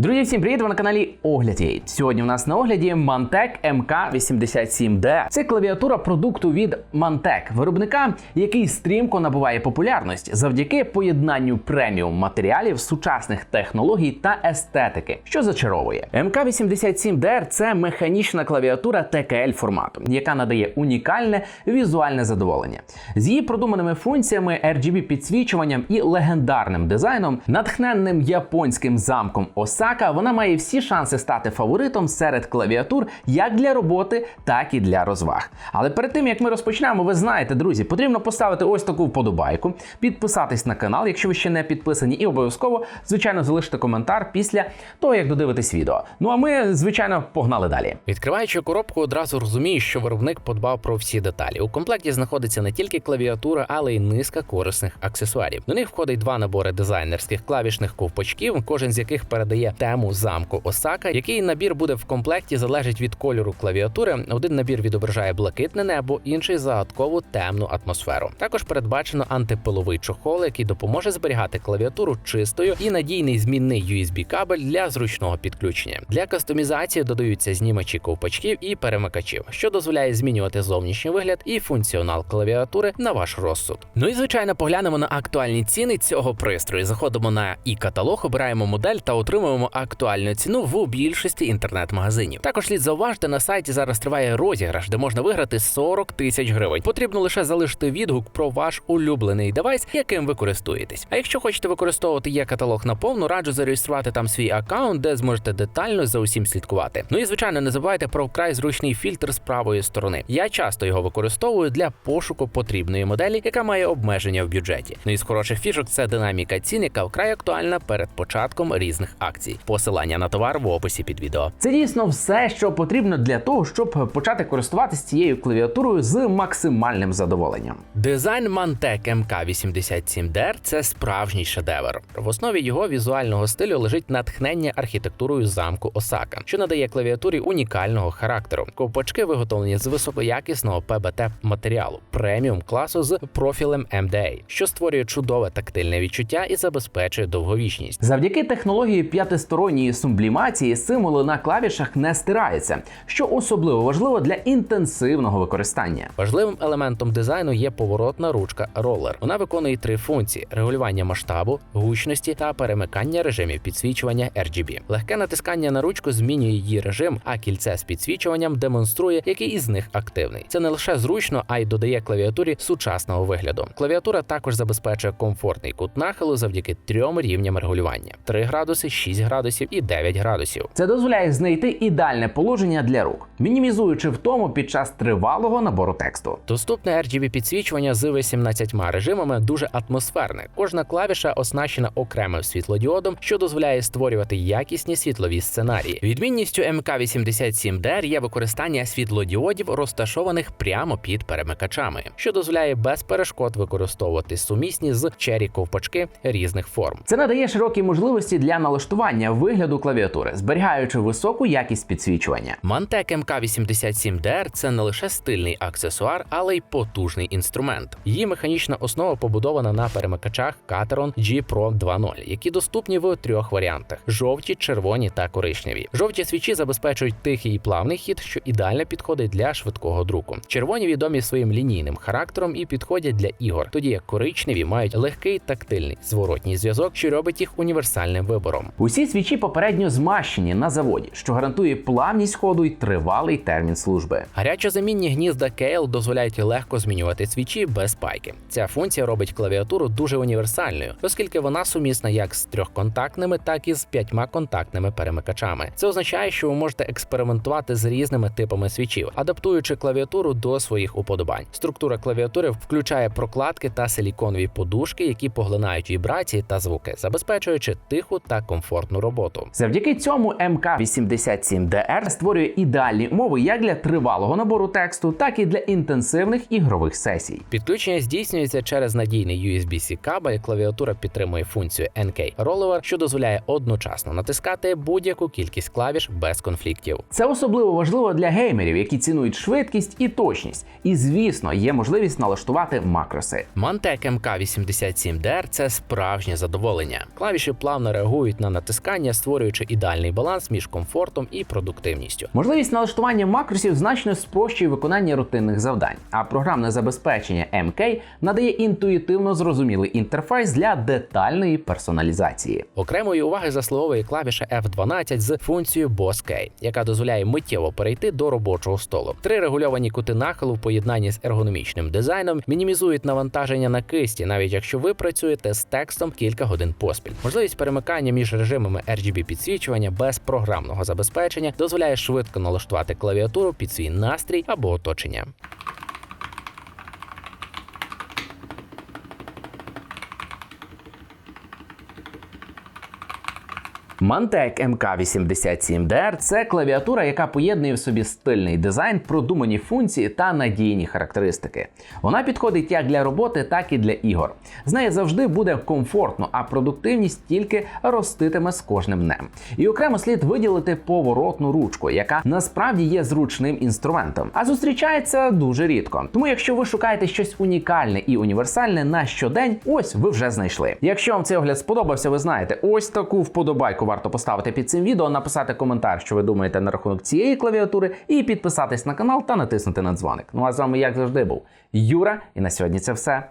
Друзі, всім привіт! Ви на каналі Огляді. Сьогодні у нас на огляді Mantec MK87D. Це клавіатура продукту від Mantec, виробника, який стрімко набуває популярність завдяки поєднанню преміум матеріалів, сучасних технологій та естетики, що зачаровує. MK87DR – це механічна клавіатура TKL формату, яка надає унікальне візуальне задоволення. З її продуманими функціями, RGB підсвічуванням і легендарним дизайном, натхненним японським замком Осака, вона має всі шанси стати фаворитом серед клавіатур як для роботи, так і для розваг. Але перед тим як ми розпочнемо, ви знаєте, друзі, потрібно поставити ось таку вподобайку, підписатись на канал, якщо ви ще не підписані, і обов'язково, звичайно, залишити коментар після того, як додивитесь відео. Ну а ми, звичайно, погнали далі. Відкриваючи коробку, одразу розумієш, що виробник подбав про всі деталі. У комплекті знаходиться не тільки клавіатура, але й низка корисних аксесуарів. До них входить два набори дизайнерських клавішних ковпачків, кожен з яких передає тему замку Осака. Який набір буде в комплекті, залежить від кольору клавіатури. Один набір відображає блакитне небо, інший загадкову темну атмосферу. Також передбачено антипиловий чохол, який допоможе зберігати клавіатуру чистою і надійний змінний USB кабель для зручного підключення. Для кастомізації додаються знімачі ковпачків і перемикачів, що дозволяє змінювати зовнішній вигляд і функціонал клавіатури на ваш розсуд. Ну і звичайно, поглянемо на актуальні ціни цього пристрою. Заходимо на і каталог, обираємо модель та отримуємо актуальну ціну в більшості інтернет-магазинів. Також слід зауважити, на сайті зараз триває розіграш, де можна виграти 40 тисяч гривень. Потрібно лише залишити відгук про ваш улюблений девайс, яким ви користуєтесь. А якщо хочете використовувати є каталог наповну, раджу зареєструвати там свій аккаунт, де зможете детально за усім слідкувати. Ну і звичайно, не забувайте про вкрай зручний фільтр з правої сторони. Я часто його використовую для пошуку потрібної моделі, яка має обмеження в бюджеті. Ну і з хороших фішок це динаміка цін, яка вкрай актуальна перед початком різних акцій. Посилання на товар в описі під відео. Це дійсно все, що потрібно для того, щоб почати користуватися цією клавіатурою з максимальним задоволенням. Дизайн Mantec MK87DR – це справжній шедевр. В основі його візуального стилю лежить натхнення архітектурою замку Осака, що надає клавіатурі унікального характеру. Ковпачки виготовлені з високоякісного ПБТ матеріалу преміум класу з профілем MDA, що створює чудове тактильне відчуття і забезпечує довговічність. Завдяки технології п'ятисторонньої сублімації символи на клавішах не стираються, що особливо важливо для інтенсивного використання. Важливим елементом дизайну є поворотна ручка ролер. Вона виконує три функції: регулювання масштабу, гучності та перемикання режимів підсвічування RGB. Легке натискання на ручку змінює її режим, а кільце з підсвічуванням демонструє, який із них активний. Це не лише зручно, а й додає клавіатурі сучасного вигляду. Клавіатура також забезпечує комфортний кут нахилу завдяки трьом рівням регулювання: 3 градуси, 6 градусів і 9 градусів. Це дозволяє знайти ідеальне положення для рук, мінімізуючи втому під час тривалого набору тексту. Доступне RGB підсвічування з 18 режимами дуже атмосферне. Кожна клавіша оснащена окремим світлодіодом, що дозволяє створювати якісні світлові сценарії. Відмінністю МК87DR є використання світлодіодів, розташованих прямо під перемикачами, що дозволяє без перешкод використовувати сумісні з чері ковпачки різних форм. Це надає широкі можливості для налаштування вигляду клавіатури, зберігаючи високу якість підсвічування. Mantec MK87DR – це не лише стильний аксесуар, але й потужний інструмент. Її механічна основа побудована на перемикачах Cateron G Pro 2.0, які доступні в трьох варіантах: жовті, червоні та коричневі. Жовті свічі забезпечують тихий і плавний хід, що ідеально підходить для швидкого друку. Червоні відомі своїм лінійним характером і підходять для ігор, тоді як коричневі мають легкий тактильний зворотній зв'язок, що робить їх універсальним вибором. Усі свічі попередньо змащені на заводі, що гарантує плавність ходу і тривалий термін служби. Гарячозамінні гнізда Keil дозволяють легко змінювати свічі без пайки. Ця функція робить клавіатуру дуже універсальною, оскільки вона сумісна як з трьохконтактними, так і з п'ятьма контактними перемикачами. Це означає, що ви можете експериментувати з різними типами свічів, адаптуючи клавіатуру до своїх уподобань. Структура клавіатури включає прокладки та силіконові подушки, які поглинають вібрації та звуки, забезпечуючи тиху та комфортну роботу. Завдяки цьому МК87DR створює ідеальні умови як для тривалого набору тексту, так і для інтенсивних ігрових сесій. Підключення здійснюється через надійний USB-C кабель. Клавіатура підтримує функцію NK Rollover, що дозволяє одночасно натискати будь-яку кількість клавіш без конфліктів. Це особливо важливо для геймерів, які цінують швидкість і точність. І звісно, є можливість налаштувати макроси. Mantec MK87DR – це справжнє задоволення. Клавіші плавно реагують на натискання перемикання, створюючи ідеальний баланс між комфортом і продуктивністю. Можливість налаштування макросів значно спрощує виконання рутинних завдань, а програмне забезпечення MK надає інтуїтивно зрозумілий інтерфейс для детальної персоналізації. Окремої уваги заслуговує клавіша F12 з функцією Boss Key, яка дозволяє миттєво перейти до робочого столу. Три регульовані кути нахилу в поєднанні з ергономічним дизайном мінімізують навантаження на кисті, навіть якщо ви працюєте з текстом кілька годин поспіль. Можливість перемикання між режимами RGB підсвічування без програмного забезпечення дозволяє швидко налаштувати клавіатуру під свій настрій або оточення. Mantec MK87DR – це клавіатура, яка поєднує в собі стильний дизайн, продумані функції та надійні характеристики. Вона підходить як для роботи, так і для ігор. З нею завжди буде комфортно, а продуктивність тільки роститиме з кожним днем. І окремо слід виділити поворотну ручку, яка насправді є зручним інструментом, а зустрічається дуже рідко. Тому, якщо ви шукаєте щось унікальне і універсальне на щодень, ось ви вже знайшли. Якщо вам цей огляд сподобався, ви знаєте, ось таку вподобайку варто поставити під цим відео, написати коментар, що ви думаєте на рахунок цієї клавіатури, і підписатись на канал та натиснути на дзвоник. Ну а з вами, як завжди, був Юра, і на сьогодні це все.